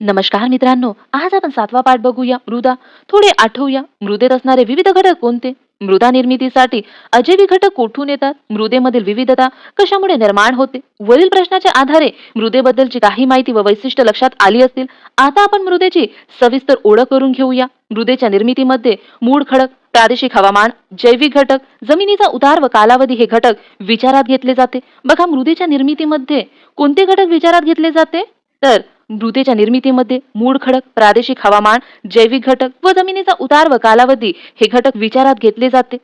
नमस्कार मित्रांनो आज आपण सातवा पाठ बघूया. मृदा थोडे आठवूया. मृदेत असणारे विविध घटक कोणते? मृदा निर्मितीसाठी अजैविक घटक कोठून येतात? मृदेमधील विविधता कशामुळे निर्माण होते? वरील प्रश्नाच्या आधारे मृदेबद्दलची काही माहिती व वैशिष्ट्य लक्षात आली असतील. आता आपण मृदेची सविस्तर ओळख करून घेऊया. मृदेच्या निर्मितीमध्ये मूळ खडक प्रादेशिक हवामान जैविक घटक जमिनीचा उतार व कालावधी हे घटक विचारात घेतले जाते. बघा मृदेच्या निर्मितीमध्ये कोणते घटक विचारात घेतले जाते? तर मृदेच्या निर्मितीमध्ये मूळ खडक प्रादेशिक हवामान जैविक घटक व जमिनीचा उतार व कालावधी हे घटक विचारात घेतले जाते.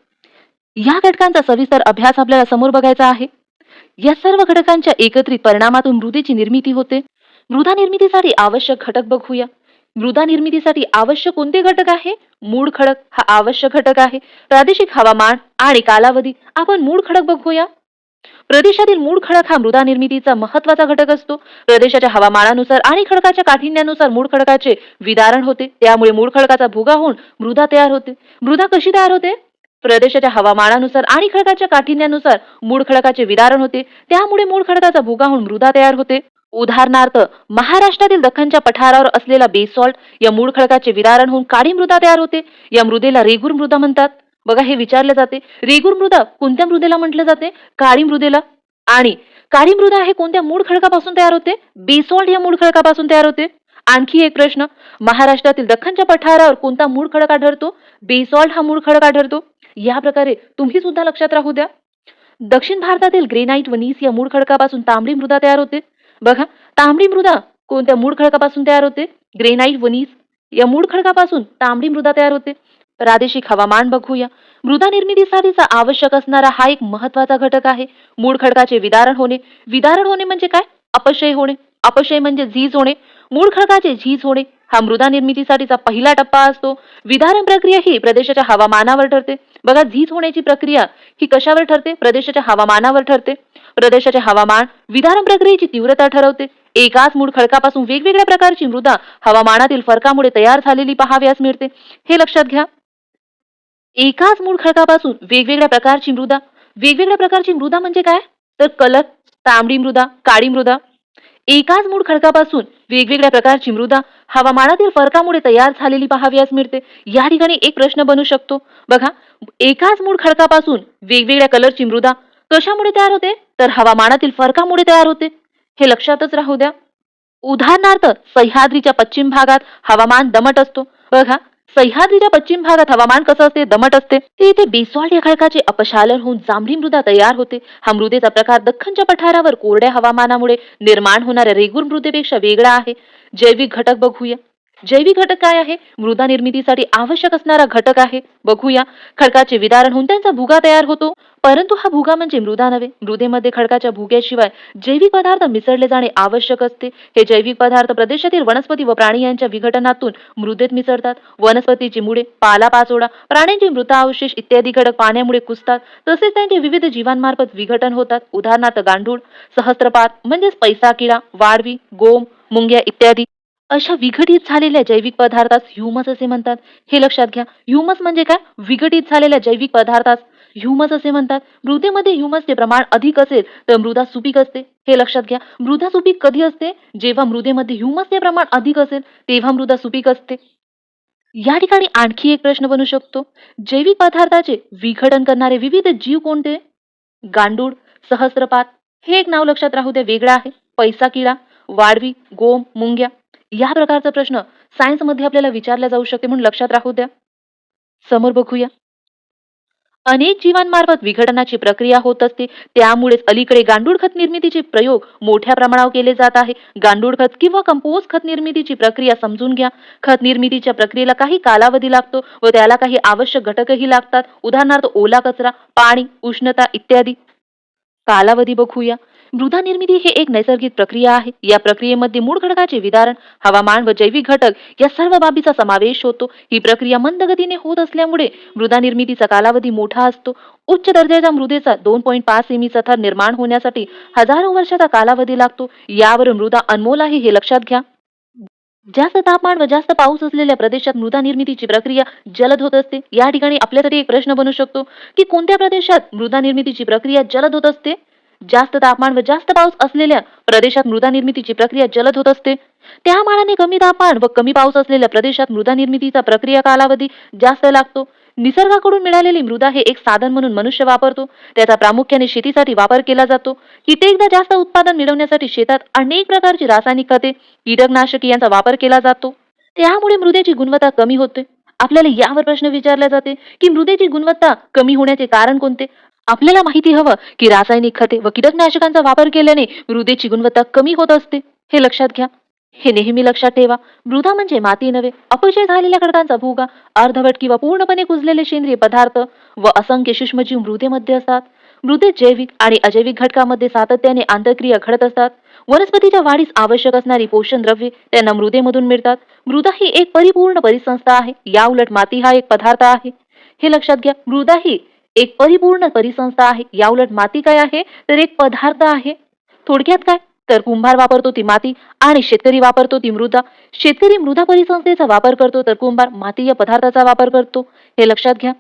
या घटकांचा सविस्तर अभ्यास आपल्याला समोर बघायचा आहे. या सर्व घटकांच्या एकत्रित परिणामातून मृदेची निर्मिती होते. मृदा निर्मितीसाठी आवश्यक घटक बघूया. मृदा निर्मितीसाठी आवश्यक कोणते घटक आहे? मूळ खडक हा आवश्यक घटक आहे. प्रादेशिक हवामान आणि कालावधी आपण मूळ खडक बघूया. प्रदेशातील मूळ खडक हा मृदा निर्मितीचा महत्त्वाचा घटक असतो. प्रदेशाच्या हवामानानुसार आणि खडकाच्या काठिण्यानुसार मूळ खडकाचे विदारण होते. त्यामुळे मूळ खडकाचा भुगा होऊन मृदा तयार होते. मृदा कशी तयार होते? प्रदेशाच्या हवामानानुसार आणि खडकाच्या काठिण्यानुसार मूळ खडकाचे विदारण होते. त्यामुळे मूळ खडकाचा भुगा होऊन मृदा तयार होते. उदाहरणार्थ महाराष्ट्रातील दख्खनच्या पठारावर असलेला बेसॉल्ट या मूळ खडकाचे विदारण होऊन काळी मृदा तयार होते. या मृदेला रेगूर मृदा म्हणतात. बघा हे विचारले जाते. रेगूर मृदा कोणत्या मृदेला म्हटलं जाते? काळी मृदेला. आणि काळी मृदा हे कोणत्या मूळ खडकापासून तयार होते? बेसॉल्ट या मूळ खडकापासून तयार होते? आणखी एक प्रश्न. महाराष्ट्रातील दख्खनच्या पठारावर कोणता मूळ खडक आढळतो? बेसॉल्ट हा मूळ खडक आढळतो. या प्रकारे तुम्ही सुद्धा लक्षात राहू द्या. दक्षिण भारतातील ग्रेनाइट व नीस या मूळ खडकापासून तांबडी मृदा तयार होते. बघा तांबडी मृदा कोणत्या मूळ खडकापासून तयार होते? ग्रेनाइट व नीस या मूळ खडकापासून तांबडी मृदा तयार होते. प्रादेशिक हवामान बघूया. मृदा निर्मितीसाठीचा आवश्यक असणारा हा एक महत्त्वाचा घटक आहे. मूळ खडकाचे विदारण होणे. विदारण होणे म्हणजे काय? अपशय होणे. अपशय म्हणजे झीज होणे. मूळ खडकाचे झीज होणे हा मृदा निर्मितीसाठीचा पहिला टप्पा असतो. विदारण प्रक्रिया ही प्रदेशाच्या हवामानावर ठरते. बघा झीज होण्याची प्रक्रिया ही कशावर ठरते? प्रदेशाच्या हवामानावर ठरते. प्रदेशाचे हवामान विदारण प्रक्रियेची तीव्रता ठरवते. एकाच मूळ खडकापासून वेगवेगळ्या प्रकारची मृदा हवामानातील फरकामुळे तयार झालेली पाहाव्यास मिळते. हे लक्षात घ्या. एकाच मूळ खडकापासून वेगवेगळ्या प्रकारची मृदा. वेगवेगळ्या प्रकारची मृदा म्हणजे काय? तर कलर तांबडी मृदा काळी मृदा. एकाच मूळ खडकापासून वेगवेगळ्या प्रकारची मृदा. हवामानातील फरकामुळे तयार झालेली पाहाव्यास मिळते. या ठिकाणी एक प्रश्न बनू शकतो. बघा एकाच मूळ खडकापासून वेगवेगळ्या कलरची मृदा कशामुळे तयार होते? तर हवामानातील फरकामुळे तयार होते. हे लक्षातच राहू द्या. उदाहरणार्थ सह्याद्रीच्या पश्चिम भागात हवामान दमट असतो. बघा सह्याद्रीच्या पश्चिम भागात हवामान कसं असते दमट असते ते इथे बेसॉल्ट या खडकाचे अपशालन होऊन जांभळी मृदा तयार होते. हा मृदेचा प्रकार दख्खनच्या पठारावर कोरड्या हवामानामुळे निर्माण होणाऱ्या रेगूर मृदेपेक्षा वेगळा आहे. जैविक घटक बघूया. जैविक घटक काय आहे? मृदा निर्मितीसाठी आवश्यक असणारा घटक आहे. बघूया. खडकाचे विदारण होऊन त्यांचा भुगा तयार होतो. परंतु हा भुगा म्हणजे मृदा नव्हे. मृदेमध्ये खडकाच्या भुग्याशिवाय जैविक पदार्थ मिसळले जाणे आवश्यक असते. हे जैविक पदार्थ प्रदेशातील वनस्पती व प्राणी यांच्या विघटनातून मृदेत मिसळतात. वनस्पतीची मुळे पालापाचोळा प्राण्यांची मृतावशेष इत्यादी घटक पाण्यामुळे कुसतात तसेच त्यांचे विविध जीवांमार्फत विघटन होतात. उदाहरणार्थ गांडूळ सहस्त्रपात म्हणजेच पैसा किडा वाळवी गोम मुंग्या इत्यादी. अशा विघटित झालेल्या जैविक पदार्थास ह्युमस असे म्हणतात. हे लक्षात घ्या. ह्युमस म्हणजे काय? विघटित झालेल्या जैविक पदार्थास ह्युमस असे म्हणतात. मृदेमध्ये ह्युमसचे प्रमाण अधिक असेल तर मृदा सुपीक असते. हे लक्षात घ्या. मृदा सुपीक कधी असते? जेव्हा मृदेमध्ये ह्युमसचे प्रमाण अधिक असेल तेव्हा मृदा सुपीक असते. या ठिकाणी आणखी एक प्रश्न बनू शकतो. जैविक पदार्थाचे विघटन करणारे विविध जीव कोणते? गांडूळ सहस्त्रपात हे एक नाव लक्षात राहू द्या. वेगळं आहे. पैसा किडा वाढवी गोम मुंग्या. या प्रकारचा प्रश्न सायन्समध्ये आपल्याला विचारला जाऊ शकते म्हणून लक्षात राहू द्या. समोर बघूया. अनेक जीवांमार्फत विघटनाची प्रक्रिया होत असते. त्यामुळेच अलीकडे गांडूळ खत निर्मितीचे प्रयोग मोठ्या प्रमाणावर केले जात आहे. गांडूळ खत किंवा कंपोस्ट खत निर्मितीची प्रक्रिया समजून घ्या. खत निर्मितीच्या प्रक्रियेला काही कालावधी लागतो व त्याला काही आवश्यक घटकही लागतात. उदाहरणार्थ ओला कचरा पाणी उष्णता इत्यादी. कालावधी बघूया. मृदा निर्मिती हे एक नैसर्गिक प्रक्रिया आहे. या प्रक्रियेमध्ये मूळ घटकाचे विदारण हवामान व जैविक घटक या सर्व बाबीचा समावेश होतो. ही प्रक्रिया मंद गतीने होत असल्यामुळे मृदा निर्मितीचा कालावधी मोठा असतो. उच्च दर्जाच्या मृदेचा दोन पॉईंट पाच सेमीचा थर निर्माण होण्यासाठी हजारो वर्षाचा कालावधी लागतो. यावर मृदा अनमोल आहे हे लक्षात घ्या. जास्त तापमान व जास्त पाऊस असलेल्या प्रदेशात मृदा निर्मितीची प्रक्रिया जलद होत असते. या ठिकाणी आपल्यासाठी एक प्रश्न बनू शकतो की कोणत्या प्रदेशात मृदा निर्मितीची प्रक्रिया जलद होत असते? जास्त तापमान व जास्त पाऊस असलेल्या प्रदेशात मृदा निर्मितीची प्रक्रिया जलद होत असते. त्या मानाने कमी तापमान व कमी पाऊस असलेल्या प्रदेशात मृदा निर्मितीचा प्रक्रिया कालावधी जास्त लागतो. निसर्गाकडून मिळालेली मृदा हे एक साधन म्हणून मनुष्य वापरतो. त्याचा प्रामुख्याने शेतीसाठी वापर केला जातो. कित्येकदा जास्त उत्पादन मिळवण्यासाठी शेतात अनेक प्रकारची रासायनिक खते कीटकनाशके यांचा वापर केला जातो. त्यामुळे मृदेची गुणवत्ता कमी होते. आपल्याला यावर प्रश्न विचारला जाते की मृदेची गुणवत्ता कमी होण्याचे कारण कोणते? आपल्याला माहिती हवं की रासायनिक खते व कीटकनाशकांचा वापर केल्याने मृदेची गुणवत्ता कमी होत असते. हे लक्षात घ्या. हे नेहमी लक्षात ठेवा. मृदा म्हणजे माती नव्हे अपचय झालेल्या खडकांचा भुगा अर्धवट किंवा पूर्णपणे कुजलेले सेंद्रिय पदार्थ व असंख्य सूक्ष्मजीव मृदेमध्ये असतात. मृदेत जैविक आणि अजैविक घटकामध्ये सातत्याने आंतरक्रिया घडत असतात. वनस्पतीच्या वाढीस आवश्यक असणारी पोषण द्रव्ये त्यांना मृदेमधून मिळतात. मृदा ही एक परिपूर्ण परिसंस्था आहे. याउलट माती हा एक पदार्थ आहे. हे लक्षात घ्या. मृदा ही एक परिपूर्ण परिसंस्था आहे. याउलट माती काय आहे? तर एक पदार्थ आहे. थोडक्यात काय? तर कुंभार वापरतो ती माती आणि शेतकरी वापरतो ती मृदा. शेतकरी मृदा परिसंस्थेचा वापर करतो तर कुंभार माती या पदार्थाचा वापर करतो. हे लक्षात घ्या.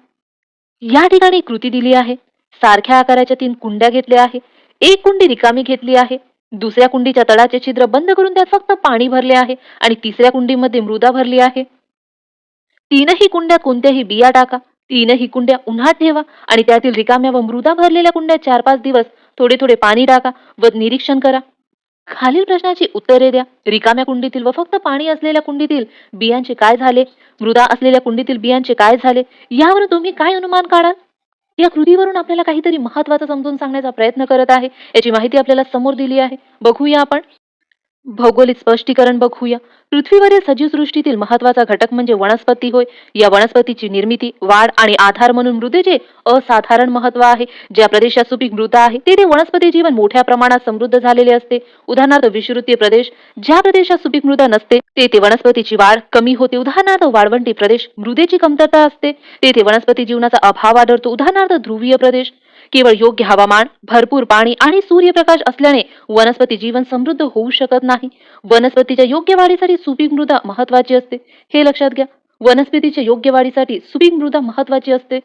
या ठिकाणी कृती दिली आहे. सारख्या आकाराच्या तीन कुंड्या घेतल्या आहे. एक कुंडी रिकामी घेतली आहे. दुसऱ्या कुंडीच्या तळाचे छिद्र बंद करून त्यात फक्त पाणी भरले आहे आणि तिसऱ्या कुंडीमध्ये मृदा भरली आहे. तीनही कुंड्या कोणत्याही बिया टाका. तीनही कुंड्या उन्हात ठेवा आणि त्यातील रिकाम्या व मृदा भरलेल्या कुंड्यात चार पाच दिवस थोडे थोडे पाणी टाका व निरीक्षण करा. खालील प्रश्नाची उत्तरे द्या. रिकाम्या कुंडीतील व फक्त पाणी असलेल्या कुंडीतील बियांचे काय झाले? मृदा असलेल्या कुंडीतील बियांचे काय झाले? यावर तुम्ही काय अनुमान काढाल? या कृतीवरून आपल्याला काहीतरी महत्वाचं समजून सांगण्याचा प्रयत्न करत आहे. याची माहिती आपल्याला समोर दिली आहे. बघूया आपण. भौगोलिक स्पष्टीकरण बघूया. पृथ्वीवरील सजीव सृष्टीतील महत्त्वाचा घटक म्हणजे वनस्पती होय. या वनस्पतीची निर्मिती वाढ आणि आधार म्हणून मृदेचे असाधारण महत्त्व आहे ज्या प्रदेशात सुपीक मृदा आहे तेथे वनस्पती जीवन मोठ्या प्रमाणात समृद्ध झालेले असते. उदाहरणार्थ विषुवृत्तीय प्रदेश ज्या प्रदेशात सुपीक मृदा नसते तेथे वनस्पतीची वाढ कमी होते. उदाहरणार्थ वाळवंटी प्रदेश मृदेची कमतरता असते. तेथे वनस्पती जीवनाचा अभाव आढळतो. उदाहरणार्थ ध्रुवीय प्रदेश केवळ योग्य हवामान भरपूर पाणी आणि सूर्यप्रकाश असल्याने वनस्पती जीवन समृद्ध होऊ शकत नाही. वनस्पतीच्या योग्य वाढीसाठी सुपीक मृदा महत्वाची असते. हे लक्षात घ्या. वनस्पतीच्या योग्य वाढीसाठी सुपीक मृदा महत्वाची असते.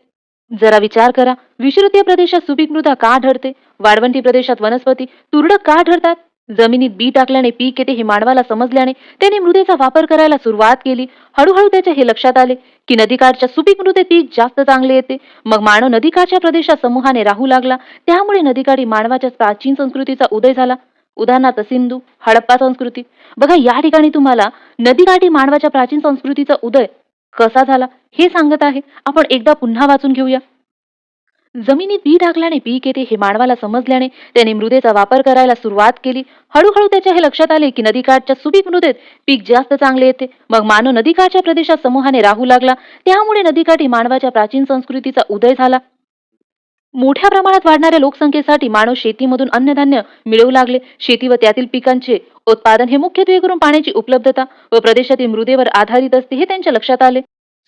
जरा विचार करा. विषुवृत्तीय प्रदेशात सुपीक मृदा का आढळते? वाळवंटी प्रदेशात वनस्पती तुरडक का आढळतात? जमिनीत बी टाकल्याने पीक येते हे मानवाला समजल्याने त्याने मृदेचा वापर करायला सुरुवात केली. हळूहळू त्याच्या हे लक्षात आले की नदीकाठच्या सुपीक मृदे पीक जास्त चांगले येते. मग मानव नदीकाठच्या प्रदेशात समूहाने राहू लागला. त्यामुळे नदीकाठी मानवाच्या प्राचीन संस्कृतीचा उदय झाला. उदाहरणार्थ सिंधू हडप्पा संस्कृती. बघा या ठिकाणी तुम्हाला नदीकाठी मानवाच्या प्राचीन संस्कृतीचा उदय कसा झाला हे सांगत आहे. आपण एकदा पुन्हा वाचून घेऊया. जमिनीत बी टाकल्याने पीक येते हे मानवाला समजल्याने त्याने मृदेचा वापर करायला सुरुवात केली. हळूहळू त्याच्या हे लक्षात आले की नदीकाठच्या सुपीक मृदेत पीक जास्त चांगले येते. मग मानव नदीकाठच्या प्रदेशात समूहाने राहू लागला. त्यामुळे नदीकाठी मानवाच्या प्राचीन संस्कृतीचा उदय झाला. मोठ्या प्रमाणात वाढणाऱ्या लोकसंख्येसाठी मानव शेतीमधून अन्नधान्य मिळवू लागले. शेती व त्यातील पिकांचे उत्पादन हे मुख्यत्वे करून पाण्याची उपलब्धता व प्रदेशातील मृदेवर आधारित असते हे त्यांच्या लक्षात आले.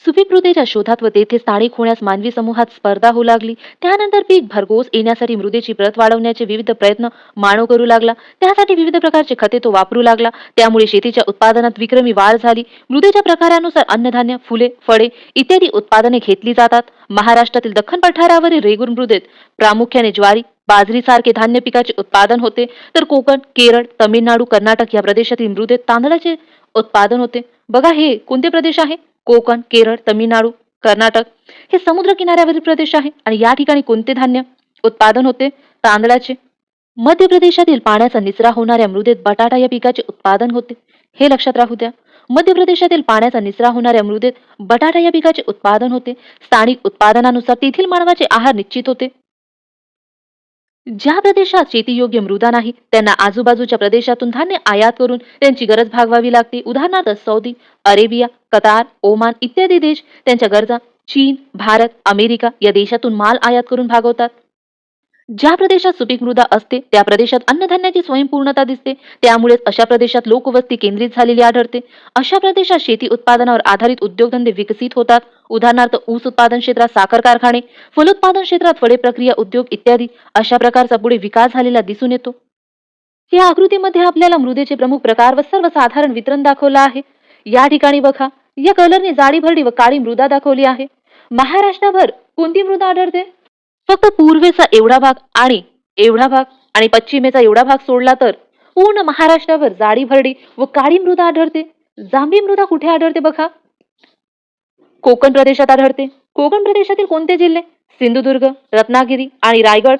सुपीक मृदेच्या शोधात व तेथे स्थानिक होण्यास मानवी समूहात स्पर्धा होऊ लागली. त्यानंतर पीक भरघोस येण्यासाठी मृदेची प्रत वाढवण्याचे विविध प्रयत्न मानव करू लागला. त्यासाठी विविध प्रकारचे खते तो वापरू लागला. त्यामुळे शेतीच्या उत्पादनात विक्रमी वाढ झाली. मृदेच्या प्रकारानुसार अन्नधान्य फुले फळे इत्यादी उत्पादने घेतली जातात. महाराष्ट्रातील दख्खन पठारावरील रेगूर मृदेत प्रामुख्याने ज्वारी बाजरीसारखे धान्य पिकाचे उत्पादन होते. तर कोकण केरळ तमिळनाडू कर्नाटक या प्रदेशातील मृदेत तांदळाचे उत्पादन होते. बघा हे कोणते प्रदेश आहे? कोकण केरळ तमिळनाडू कर्नाटक हे समुद्र किनाऱ्यावरील प्रदेश आहे. आणि या ठिकाणी कोणते धान्य उत्पादन होते? तांदळाचे. मध्य प्रदेशातील पाण्याचा निचरा होणाऱ्या मृदेत बटाटा या पिकाचे उत्पादन होते. हे लक्षात राहू द्या. मध्य प्रदेशातील पाण्याचा निचरा होणाऱ्या मृदेत बटाटा या पिकाचे उत्पादन होते. स्थानिक उत्पादनानुसार तेथील मानवाचे आहार निश्चित होते. ज्या प्रदेशात शेतीयोग्य मृदा नाही त्यांना आजूबाजूच्या प्रदेशातून धान्य आयात करून त्यांची गरज भागवावी लागते. उदाहरणार्थ सौदी अरेबिया कतार ओमान इत्यादी देश त्यांच्या गरजा चीन भारत अमेरिका या देशातून माल आयात करून भागवतात. ज्या प्रदेशात सुपीक मृदा असते त्या प्रदेशात अन्नधान्याची स्वयंपूर्णता दिसते. त्यामुळेच अशा प्रदेशात लोकवस्ती केंद्रित झालेली आढळते. अशा प्रदेशात शेती उत्पादनावर आधारित उद्योगधंदे विकसित होतात. उदाहरणार्थ ऊस उत्पादन क्षेत्रात साखर कारखाने फलोत्पादन क्षेत्रात फळे प्रक्रिया उद्योग इत्यादी अशा प्रकारचा पुढे विकास झालेला दिसून येतो. या आकृतीमध्ये आपल्याला मृदेचे प्रमुख प्रकार व सर्वसाधारण वितरण दाखवलं आहे. या ठिकाणी बघा या कलरने जाडी भरडी व काळी मृदा दाखवली आहे. महाराष्ट्राभर कोणती मृदा आढळते? फक्त पूर्वेचा एवढा भाग आणि एवढा भाग आणि पश्चिमेचा एवढा भाग सोडला तर पूर्ण महाराष्ट्रावर जाडी भरडी व काळी मृदा आढळते. जांभी मृदा कुठे आढळते बघा? कोकण प्रदेशात आढळते. कोकण प्रदेशातील कोणते जिल्हे? सिंधुदुर्ग रत्नागिरी आणि रायगड.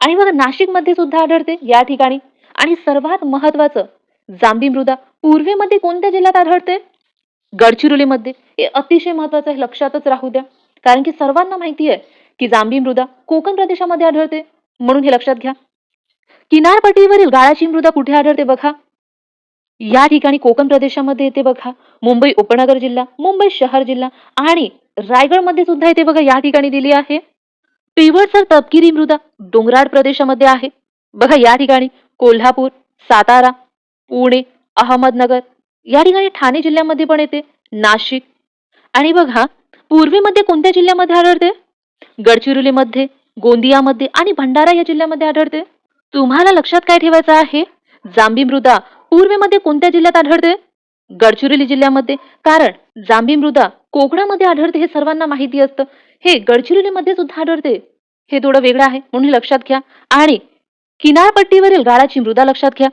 आणि बघा नाशिकमध्ये सुद्धा आढळते. या ठिकाणी. आणि सर्वात महत्वाचं जांभी मृदा पूर्वेमध्ये कोणत्या जिल्ह्यात आढळते? गडचिरोलीमध्ये. हे अतिशय महत्वाचं आहे. लक्षातच राहू द्या. कारण की सर्वांना माहिती आहे की जांभी मृदा कोकण प्रदेशामध्ये आढळते. म्हणून हे लक्षात घ्या. किनारपट्टीवरील गाळाची मृदा कुठे आढळते बघा. या ठिकाणी कोकण प्रदेशामध्ये येते बघा. मुंबई उपनगर जिल्हा मुंबई शहर जिल्हा आणि रायगडमध्ये सुद्धा येते बघा. या ठिकाणी दिली आहे. पिवळसर तपकिरी मृदा डोंगराळ प्रदेशामध्ये आहे. बघा या ठिकाणी कोल्हापूर सातारा पुणे अहमदनगर या ठिकाणी ठाणे जिल्ह्यामध्ये पण येते. नाशिक आणि बघा पूर्वेमध्ये कोणत्या जिल्ह्यामध्ये आढळते? गडचिरोलीमध्ये गोंदियामध्ये आणि भंडारा या जिल्ह्यामध्ये आढळते. तुम्हाला लक्षात काय ठेवायचं आहे? जांभी मृदा पूर्वेमध्ये कोणत्या जिल्ह्यात आढळते? गडचिरोली जिल्ह्यामध्ये. कारण जांभी मृदा कोकणामध्ये आढळते हे सर्वांना माहिती असतं. हे गडचिरोलीमध्ये सुद्धा आढळते. हे थोडं वेगळं आहे म्हणून लक्षात घ्या. आणि किनारपट्टीवरील गाळाची मृदा लक्षात घ्या.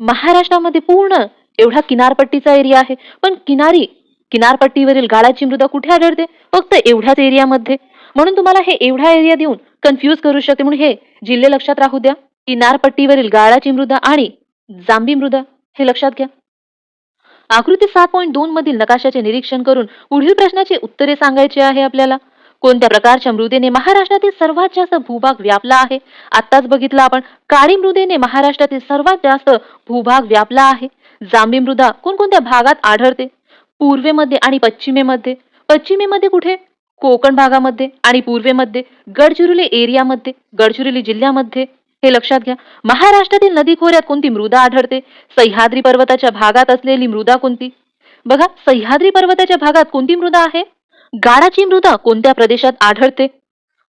महाराष्ट्रामध्ये पूर्ण एवढा किनारपट्टीचा एरिया आहे. पण किनारी किनारपट्टीवरील गाळाची मृदा कुठे आढळते? फक्त एवढ्याच एरियामध्ये. म्हणून तुम्हाला हे एवढा एरिया देऊन कन्फ्यूज करू शकते. म्हणून हे जिल्हे लक्षात राहू द्या. किनारपट्टीवरील गाळाची मृदा आणि जांभी मृदा हे लक्षात घ्या. आकृती सात पॉईंट दोन मधील नकाशाचे निरीक्षण करून पुढील प्रश्नाचे उत्तरे सांगायचे आहे आपल्याला. कोणत्या प्रकारच्या मृदेने महाराष्ट्रातील सर्वात जास्त भूभाग व्यापला आहे? आत्ताच बघितलं आपण काळी मृदेने महाराष्ट्रातील सर्वात जास्त भूभाग व्यापला आहे. जांभी मृदा कोणकोणत्या भागात आढळते? पूर्वेमध्ये आणि पश्चिमेमध्ये. पश्चिमेमध्ये कुठे? कोकण भागामध्ये आणि पूर्वेमध्ये गडचिरोली एरियामध्ये गडचिरोली जिल्ह्यामध्ये हे लक्षात घ्या. महाराष्ट्रातील नदी खोऱ्यात कोणती मृदा आढळते? सह्याद्री पर्वताच्या भागात असलेली मृदा कोणती? बघा सह्याद्री पर्वताच्या भागात कोणती मृदा आहे? गाळाची मृदा कोणत्या प्रदेशात आढळते?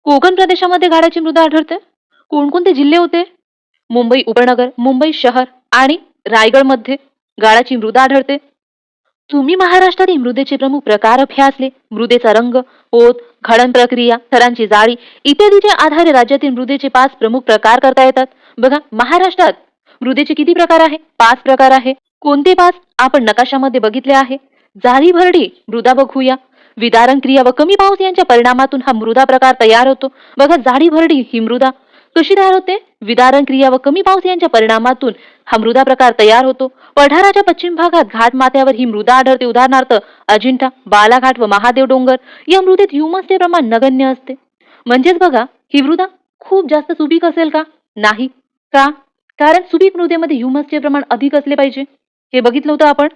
कोकण प्रदेशामध्ये गाळाची मृदा आढळते? कोणकोणते जिल्हे होते? मुंबई उपनगर मुंबई शहर आणि रायगडमध्ये गाळाची मृदा आढळते. तुम्ही महाराष्ट्रातील मृदेचे प्रमुख प्रकार अभ्यासले मृदेचा रंग ओत घडण प्रक्रिया थरांची जाळी इत्यादीच्या आधारे राज्यातील मृदेचे पाच प्रमुख प्रकार करता येतात. बघा महाराष्ट्रात मृदेचे किती प्रकार आहे? पाच प्रकार आहे. कोणते पाच? आपण नकाशामध्ये बघितले आहे. जाळी भरडी मृदा बघूया. विदारण क्रिया व कमी पाऊस यांच्या परिणामातून हा मृदा प्रकार तयार होतो. बघा जाळी भरडी ही मृदा कशी तयार होते? विदारण क्रिया व कमी पाऊस यांच्या परिणामातून हा मृदा प्रकार तयार होतो. पठाराच्या पश्चिम भागात घाट माथ्यावर ही मृदा आढळते. उदाहरणार्थ अजिंठा बालाघाट व महादेव डोंगर या मृदेत ह्युमसचे प्रमाण नगण्य असते. म्हणजेच बघा ही मृदा खूप जास्त सुपीक असेल का? नाही. का? कारण सुपीक मृदेमध्ये ह्युमसचे प्रमाण अधिक असले पाहिजे. हे बघितलं होतं आपण?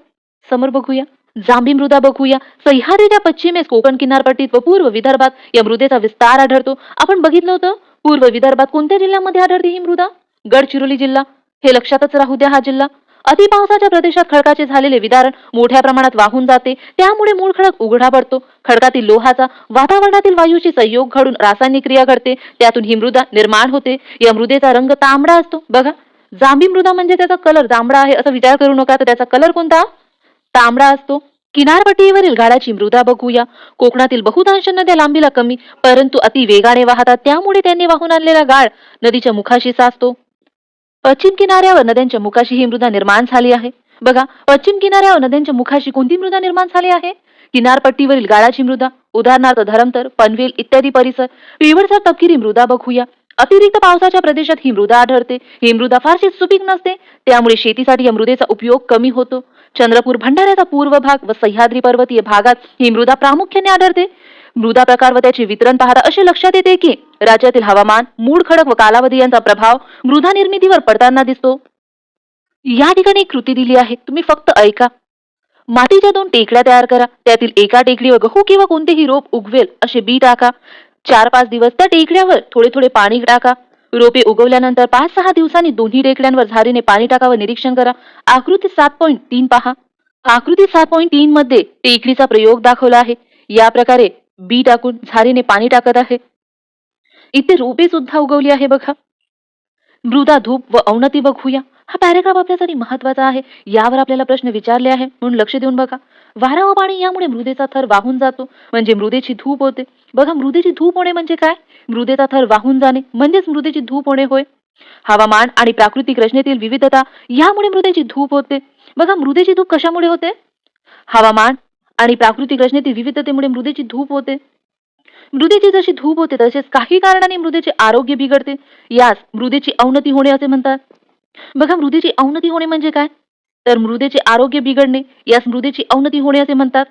समोर बघूया. जांभी मृदा बघूया. सह्याद्रीच्या पश्चिमेस कोकण किनारपट्टीत व पूर्व विदर्भात या मृदेचा विस्तार आढळतो. आपण बघितलं होतं? पूर्व विदर्भात कोणत्या जिल्ह्यामध्ये आढळते ही मृदा? गडचिरोली जिल्हा. हे लक्षातच राहू द्या हा जिल्हा. अति पावसाच्या प्रदेशात खडकाचे झालेले विदारण मोठ्या प्रमाणात वाहून जाते. त्यामुळे मूळ खडक उघडा पडतो. खडकातील लोहाचा वातावरणातील वायूशी संयोग घडून रासायनिक क्रिया घडते. त्यातून ही मृदा निर्माण होते. या मृदेचा रंग तांबडा असतो. बघा जांभी मृदा म्हणजे त्याचा कलर जांभळा आहे असा विचार करू नका. तर त्याचा कलर कोणता? तांबडा असतो. किनारपट्टीवरील गाळाची मृदा बघूया. कोकणातील बहुतांश नद्या लांबीला कमी परंतु अति वेगाने वाहतात. त्यामुळे त्यांनी वाहून आणलेला गाळ नदीच्या मुखाशी साचतो. पश्चिम किनाऱ्यावर नद्यांच्या मुखाशी ही मृदा निर्माण झाली आहे. बघा पश्चिम किनाऱ्यावर नद्यांच्या मुखाशी कोणती मृदा निर्माण झाली आहे? किनारपट्टीवरील गाळाची मृदा उदाहरणार्थ धरमतर पनवेल इत्यादी परिसर पिवळसर तपकिरी मृदा बघूया. अतिरिक्त पावसाच्या प्रदेशात ही मृदा आढळते. ही मृदा फारशी सुपीक नसते. त्यामुळे शेतीसाठी या मृदेचा उपयोग कमी होतो. चंद्रपूर भंडाऱ्याचा पूर्व भाग व सह्याद्री पर्वतीय भागात ही मृदा प्रामुख्याने आढळते. मृदा प्रकार व त्याचे वितरण पाहता असे लक्षात येते की राज्यातील हवामान मूळ खडक व कालावधी यांचा प्रभाव मृदा निर्मितीवर पडताना दिसतो. या ठिकाणी कृती दिली आहे. तुम्ही फक्त ऐका. मातीच्या दोन टेकड्या तयार करा. त्यातील एका टेकडीवर गहू किंवा कोणतेही रोप उगवेल असे बी टाका. चार पाच दिवस त्या टेकड्यावर थोडे थोडे पाणी टाका. रोपे उगवल्यानंतर पाच सहा दिवसांनी दोन्ही टेकड्यांवर झारीने पाणी टाकावं निरीक्षण करा. आकृती सात पॉईंट तीन पहा. आकृती सात पॉईंट तीन मध्ये टेकडीचा प्रयोग दाखवला आहे. या प्रकारे बी टाकून झारीने पाणी टाकत आहे. इथे रोपे सुद्धा उगवली आहे बघा. मृदा धूप व अवनती बघूया. हा पॅरेग्राफ आपल्यासाठी महत्त्वाचा आहे. यावर आपल्याला प्रश्न विचारले आहे. म्हणून लक्ष देऊन बघा. वारा व पाणी यामुळे मृदेचा थर वाहून जातो. म्हणजे मृदेची धूप होते. बघा मृदेची धूप होणे म्हणजे काय? मृदेचा थर वाहून जाणे. म्हणजेच मृदेची धूप होणे होय. हवामान आणि प्राकृतिक रचनेतील विविधता यामुळे मृदेची धूप होते. बघा मृदेची धूप कशामुळे होते? हवामान आणि प्राकृतिक रचनेतील विविधतेमुळे मृदेची धूप होते. मृदेची जशी धूप होते तसेच काही कारणाने मृदेचे आरोग्य बिघडते. यास मृदेची अवनती होणे असे म्हणतात. बघा मृदेची अवनती होणे म्हणजे काय? तर मृदेचे आरोग्य बिघडणे यास मृदेची अवनती होणे असे म्हणतात.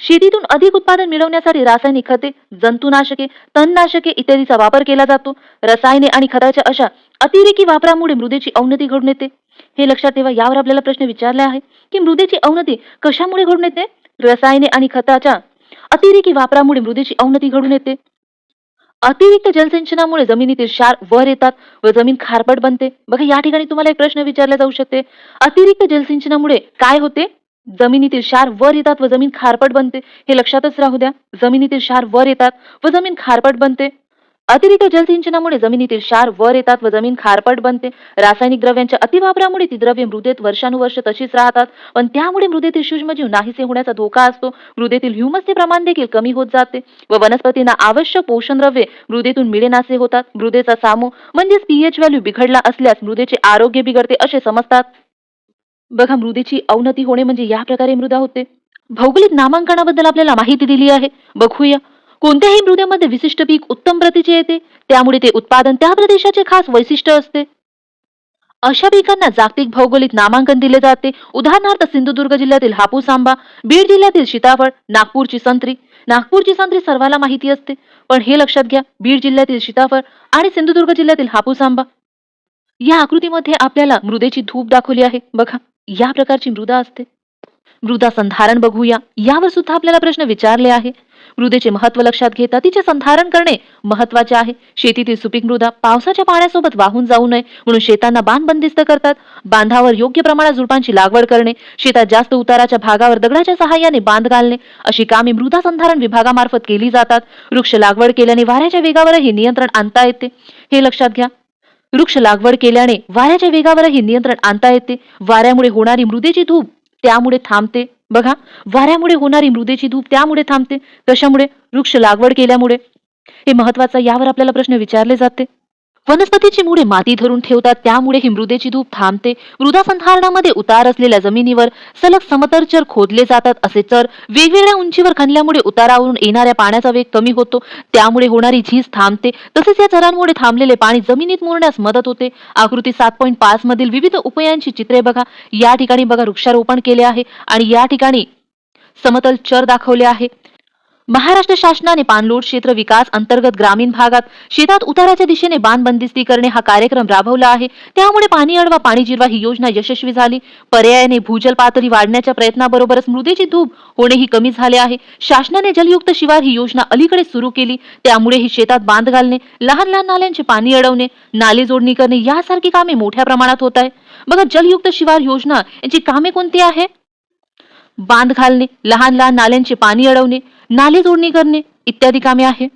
शेतीतून अधिक उत्पादन मिळवण्यासाठी रासायनिक खते जंतुनाशके तणनाशके इत्यादीचा वापर केला जातो. रसायने आणि खताच्या अशा अतिरेकी वापरामुळे मृदेची अवनती घडून येते. हे लक्षात ठेवा यावर आपल्याला प्रश्न विचारला आहे की मृदेची अवनती कशामुळे घडून येते? रसायने आणि खताच्या अतिरेकी वापरामुळे मृदेची अवनती घडून येते. अतिरिक्त जलसिंचनामुळे जमिनीतील क्षार वर येतात व जमीन खारपट बनते. बघा या ठिकाणी तुम्हाला एक प्रश्न विचारला जाऊ शकते. अतिरिक्त जलसिंचनामुळे काय होते? जमिनीतील क्षार वर येतात व जमीन खारपट बनते. हे लक्षातच राहू द्या. जमिनीतील क्षार वर येतात व जमीन खारपट बनते. अतिरिक्त जलसिंचनामुळे जमिनीतील क्षार वर येतात व जमीन खारपट बनते. रासायनिक द्रव्यांच्या अतिवापरामुळे ती द्रव्ये मृदेत वर्षानुवर्ष तशीच राहतात. पण त्यामुळे मृदेतील सूक्ष्मजीव नाहीसे होण्याचा धोका असतो. मृदेतील ह्युमसचे प्रमाण देखील कमी होत जाते व वनस्पतींना आवश्यक पोषण द्रव्ये मृदेतून मिळेनासे होतात. मृदेचा सामो म्हणजेच पीएच व्हॅल्यू बिघडला असल्यास मृदेचे आरोग्य बिघडते असे समजतात. बघा मृदेची अवनती होणे म्हणजे या प्रकारे मृदा होते. भौगोलिक नामांकनाबद्दल आपल्याला माहिती दिली आहे. बघूया. कोणत्याही मृदेमध्ये विशिष्ट पीक उत्तम प्रतीचे येते त्यामुळे ते उत्पादन त्या प्रदेशाचे खास वैशिष्ट्य असते. अशा पिकांना जागतिक भौगोलिक नामांकन दिले जाते. उदाहरणार्थ सिंधुदुर्ग जिल्ह्यातील हापूस आंबा बीड जिल्ह्यातील सीताफळ नागपूरची संत्री. नागपूरची संत्री सर्वाला माहिती असते. पण हे लक्षात घ्या बीड जिल्ह्यातील सीताफळ आणि सिंधुदुर्ग जिल्ह्यातील हापूस आंबा. या आकृतीमध्ये आपल्याला मृदेची धूप दाखवली आहे. बघा या प्रकारची मृदा असते. मृदा संधारण बघूया. यावर सुद्धा आपल्याला प्रश्न विचारले आहे. मृदेचे महत्त्व लक्षात घेता तिचे संधारण करणे महत्त्वाचे आहे. शेतीतील सुपीक मृदा पावसाच्या पाण्यासोबत वाहून जाऊ नये म्हणून शेतांना बांध बंदिस्त करतात. बांधावर योग्य प्रमाणात झुडपांची लागवड करणे शेतात जास्त उताराच्या भागावर दगडाच्या सहाय्याने बांध घालणे अशी कामे मृदा संधारण विभागामार्फत केली जातात. वृक्ष लागवड केल्याने वाऱ्याच्या वेगावरही नियंत्रण आणता येते. हे लक्षात घ्या. वृक्ष लागवड केल्याने वाऱ्याच्या वेगावरही नियंत्रण आणता येते. वाऱ्यामुळे होणारी मृदेची धूप त्यामुळे थांबते. बघा वाऱ्यामुळे होणारी मृदेची धूप त्यामुळे थांबते कशामुळे वृक्ष लागवड केल्यामुळे. हे महत्त्वाचा यावर आपल्याला प्रश्न विचारले जाते. वनस्पतीची मुळे माती धरून ठेवतात त्यामुळे ही मृदेची धूप थांबते. मृदा संधारणामध्ये उतार असलेल्या जमिनीवर सलग समतर चर खोदले जातात असे चर वेगवेगळ्या उंचीवर खणल्यामुळे उतारावरून येणाऱ्या पाण्याचा वेग कमी होतो. त्यामुळे होणारी झीज थांबते. तसेच या चरांमुळे थांबलेले पाणी जमिनीत मुरण्यास मदत होते. आकृती सात पॉईंट पाच मधील विविध उपायांची चित्रे बघा. या ठिकाणी बघा वृक्षारोपण केले आहे आणि या ठिकाणी समतल चर दाखवले आहे. महाराष्ट्र शासनाने पाणलोट क्षेत्र विकास अंतर्गत ग्रामीण भागात शेतात उताराच्या दिशेने बांध बंदिस्ती करणे हा कार्यक्रम राबवला आहे. त्यामुळे पाणी अडवा पाणी जिरवा ही योजना यशस्वी झाली. पर्यायाने भूजल पातळी वाढण्याच्या प्रयत्नाबरोबरच मृदेची धूप होणेही कमी झाले आहे. शासनाने जलयुक्त शिवार ही योजना अलीकडे सुरू केली. त्यामुळे ही शेतात बांध घालणे लहान लहान नाल्यांचे पाणी अडवणे नाले जोडणी करणे यासारखी कामे मोठ्या प्रमाणात होत आहे बघा जलयुक्त शिवार योजना यांची कामे कोणती आहे? बांध घालणे लहान लहान नाल्यांचे पाणी अडवणे नाले जोडणी करणे इत्यादी कामे आहे.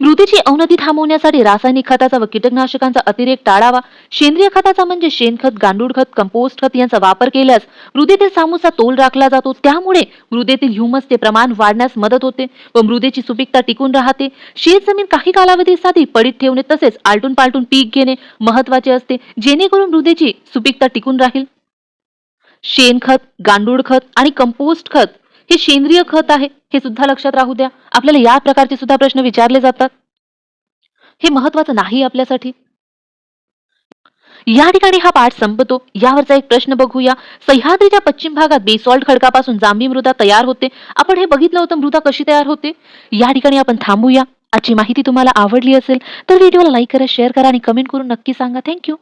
मृदेची अवनती थांबवण्यासाठी रासायनिक खताचा व कीटकनाशकांचा अतिरेक टाळावा. सेंद्रिय खताचा म्हणजे शेणखत गांडूळ खत कंपोस्ट खत यांचा वापर केल्यास मृदेतील सामूचा तोल राखला जातो. त्यामुळे मृदेतील ह्युमसचे प्रमाण वाढण्यास मदत होते व मृदेची सुपीकता टिकून राहते. शेत जमीन काही कालावधीसाठी पडीत ठेवणे तसेच आलटून पालटून पीक घेणे महत्त्वाचे असते. जेणेकरून मृदेची सुपीकता टिकून राहील. शेणखत गांडूळ खत आणि कंपोस्ट खत हे सेंद्रिय खत आहे हे सुद्धा लक्षात राहू द्या. आपल्याला या प्रकारचे सुद्धा प्रश्न विचारले जातात. हे महत्वाचं नाही आपल्यासाठी. या ठिकाणी हा पाठ संपतो. यावरचा एक प्रश्न बघूया. सह्याद्रीच्या पश्चिम भागात बेसॉल्ट खडकापासून जांभी मृदा तयार होते. आपण हे बघितलं होतं मृदा कशी तयार होते? या ठिकाणी आपण थांबूया. आजची माहिती तुम्हाला आवडली असेल तर व्हिडिओला लाईक करा शेअर करा आणि कमेंट करून नक्की सांगा. थँक्यू